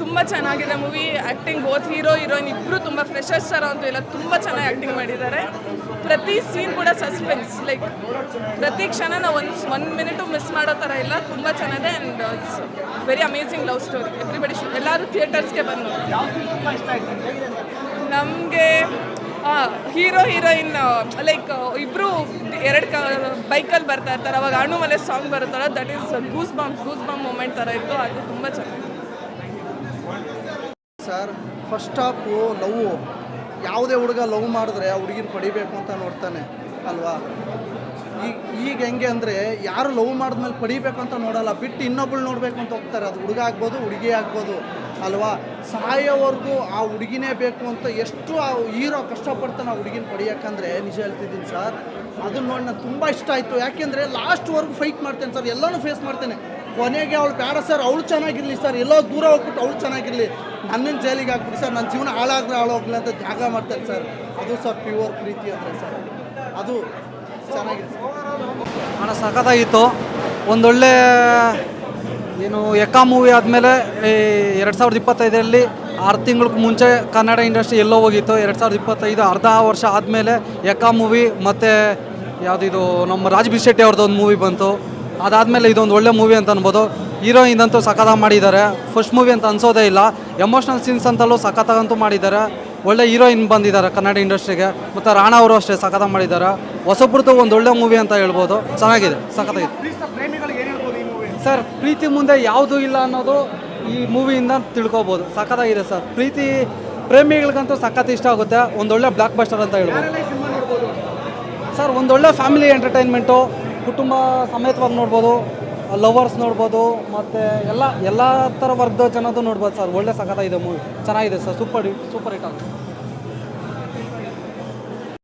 ತುಂಬ ಚೆನ್ನಾಗಿದೆ movie. Acting both hero heroine ಇಬ್ಬರು ತುಂಬ ಫ್ರೆಶರ್ಸ್ ಥರ ಅಂತೂ ಇಲ್ಲ, ತುಂಬ ಚೆನ್ನಾಗಿ ಆ್ಯಕ್ಟಿಂಗ್ ಮಾಡಿದ್ದಾರೆ. ಪ್ರತಿ ಸೀನ್ ಕೂಡ ಸಸ್ಪೆನ್ಸ್ ಲೈಕ್ ಪ್ರತಿ ಕ್ಷಣ ನಾವು ಒಂದು ಒನ್ ಮಿನಿಟು ಮಿಸ್ ಮಾಡೋ ಥರ ಇಲ್ಲ, ತುಂಬ ಚೆನ್ನಾಗಿದೆ and it's very amazing love story everybody ಎಲ್ಲರೂ ಥಿಯೇಟರ್ಸ್ಗೆ ಬಂದು. ನಮಗೆ ಹೀರೋ ಹೀರೋಯಿನ್ ಲೈಕ್ ಇಬ್ರು ಎರಡು ಕ, ಬೈಕಲ್ಲಿ ಬರ್ತಾ ಇರ್ತಾರೆ. ಅವಾಗ ಅಣ್ಣು ಸಾಂಗ್ ಬರುತ್ತಲ್ಲ that is goosebumps goosebumps moment ಥರ ಇತ್ತು. ಅದು ತುಂಬ ಚೆನ್ನಾಗಿತ್ತು. ಸರ್ ಫಸ್ಟ್ ಹಾಫು ಲವ್ ಯಾವುದೇ ಹುಡುಗ ಲವ್ ಮಾಡಿದ್ರೆ ಆ ಹುಡುಗಿನ ಪಡಿಬೇಕು ಅಂತ ನೋಡ್ತಾನೆ, ಅಲ್ವಾ? ಈಗ ಈಗ ಹೆಂಗೆ ಅಂದರೆ ಯಾರು ಲವ್ ಮಾಡಿದ್ಮೇಲೆ ಪಡಿಬೇಕು ಅಂತ ನೋಡಲ್ಲ, ಬಿಟ್ಟು ಇನ್ನೊಬ್ಳು ನೋಡಬೇಕು ಅಂತ ಹೋಗ್ತಾರೆ. ಅದು ಹುಡುಗ ಆಗ್ಬೋದು, ಹುಡುಗಿ ಆಗ್ಬೋದು, ಅಲ್ವಾ? ಸಾಯೋವರೆಗೂ ಆ ಹುಡುಗಿನೇ ಬೇಕು ಅಂತ ಎಷ್ಟು ಆ ಹೀರೋ ಕಷ್ಟಪಡ್ತಾನೆ ಆ ಹುಡುಗಿನ ಪಡಿಯೋಕ್ಕಂದ್ರೆ, ನಿಜ ಹೇಳ್ತಿದ್ದೀನಿ ಸರ್ ಅದನ್ನ ನೋಡಿ ನಾನು ತುಂಬ ಇಷ್ಟ ಆಯಿತು. ಯಾಕೆಂದರೆ ಲಾಸ್ಟ್ವರೆಗೂ ಫೈಟ್ ಮಾಡ್ತೇನೆ ಸರ್, ಎಲ್ಲನೂ ಫೇಸ್ ಮಾಡ್ತೇನೆ. ಕೊನೆಗೆ ಅವಳು ಬೇಡ ಸರ್, ಅವಳು ಚೆನ್ನಾಗಿರಲಿ ಸರ್, ಎಲ್ಲೋ ದೂರ ಹೋಗ್ಬಿಟ್ಟು ಅವಳು ಚೆನ್ನಾಗಿರಲಿ. ನನ್ನನ್ನು ಜೈಲಿಗೆ ಹಾಕ್ಬಿಡಿ ಸರ್ ನನ್ನ ಜೀವನ ಹಾಳಾಗ್ರೆ ಹಾಳೋಗ್ಲಿ ಅಂತ ತ್ಯಾಗ ಮಾಡ್ತಾರೆ ಸರ್. ಅದು ಸರ್ ಪ್ಯೂರ್ ಪ್ರೀತಿ ಅಂದರೆ ಸರ್. ಅದು ಹಣ ಸಖತ್ತಾಗಿತ್ತು. ಒಂದೊಳ್ಳೆ, ಏನು ಎಕ್ಕ ಮೂವಿ ಆದಮೇಲೆ ಎರಡು ಸಾವಿರದ ಇಪ್ಪತ್ತೈದರಲ್ಲಿ ಆರು ತಿಂಗಳಿಗೆ ಮುಂಚೆ ಕನ್ನಡ ಇಂಡಸ್ಟ್ರಿ ಎಲ್ಲೋ ಹೋಗಿತ್ತು. ಎರಡು ಸಾವಿರದ ಇಪ್ಪತ್ತೈದು ಅರ್ಧ ವರ್ಷ ಆದಮೇಲೆ ಎಕ್ಕ ಮೂವಿ ಮತ್ತು ಯಾವುದಿದು, ನಮ್ಮ ರಾಜ್ ಬಿ ಶೆಟ್ಟಿ ಅವ್ರದ್ದು ಒಂದು ಮೂವಿ ಬಂತು. ಅದಾದಮೇಲೆ ಇದೊಂದು ಒಳ್ಳೆ ಮೂವಿ ಅಂತ ಅನ್ಬೋದು. ಹೀರೋಯಿನ್ ಅಂತೂ ಸಖತ್ತಾಗಿ ಮಾಡಿದ್ದಾರೆ. ಫಸ್ಟ್ ಮೂವಿ ಅಂತ ಅನ್ಸೋದೇ ಇಲ್ಲ. ಎಮೋಷ್ನಲ್ ಸೀನ್ಸ್ ಅಂತಲೂ ಸಖತ್ತಾಗಂತೂ ಮಾಡಿದ್ದಾರೆ. ಒಳ್ಳೆ ಹೀರೋಯಿನ್ ಬಂದಿದ್ದಾರೆ ಕನ್ನಡ ಇಂಡಸ್ಟ್ರಿಗೆ ಮತ್ತು ರಾಣಾ ಅವರು ಅಷ್ಟೇ ಸಖತ್ತಾಗಿ ಮಾಡಿದ್ದಾರೆ. ಹೊಸಬ್ರದ್ದು ಒಂದು ಒಳ್ಳೆ ಮೂವಿ ಅಂತ ಹೇಳ್ಬೋದು. ಚೆನ್ನಾಗಿದೆ ಸಖತ್ತಾಗಿದೆ. ಸರ್ ಪ್ರೀತಿ ಮುಂದೆ ಯಾವುದೂ ಇಲ್ಲ ಅನ್ನೋದು ಈ ಮೂವಿಯಿಂದ ತಿಳ್ಕೊಬೋದು. ಸಖತ್ತಾಗಿದೆ ಸರ್. ಪ್ರೀತಿ ಪ್ರೇಮಿಗಳಿಗಂತೂ ಸಖತ್ ಇಷ್ಟ ಆಗುತ್ತೆ. ಒಂದೊಳ್ಳೆ ಬ್ಲಾಕ್ ಬಸ್ಟರ್ ಅಂತ ಹೇಳ್ಬೋದು. ಸರ್ ಒಂದೊಳ್ಳೆ ಫ್ಯಾಮಿಲಿ ಎಂಟರ್ಟೈನ್ಮೆಂಟು ಕುಟುಂಬ ಸಮೇತವಾಗಿ ನೋಡ್ಬೋದು ಲವರ್ಸ್ ನೋಡ್ಬೋದು ಮತ್ತು ಎಲ್ಲ ಎಲ್ಲ ಥರ ವರ್ಗದ ಜನದ್ದು ನೋಡ್ಬೋದು ಸರ್. ಒಳ್ಳೆ ಸಖತ್ತಾಗಿದೆ ಮೂವಿ ಚೆನ್ನಾಗಿದೆ ಸರ್. ಸೂಪರ್ ಸೂಪರ್ ಹಿಟ್ ಆಗುತ್ತೆ.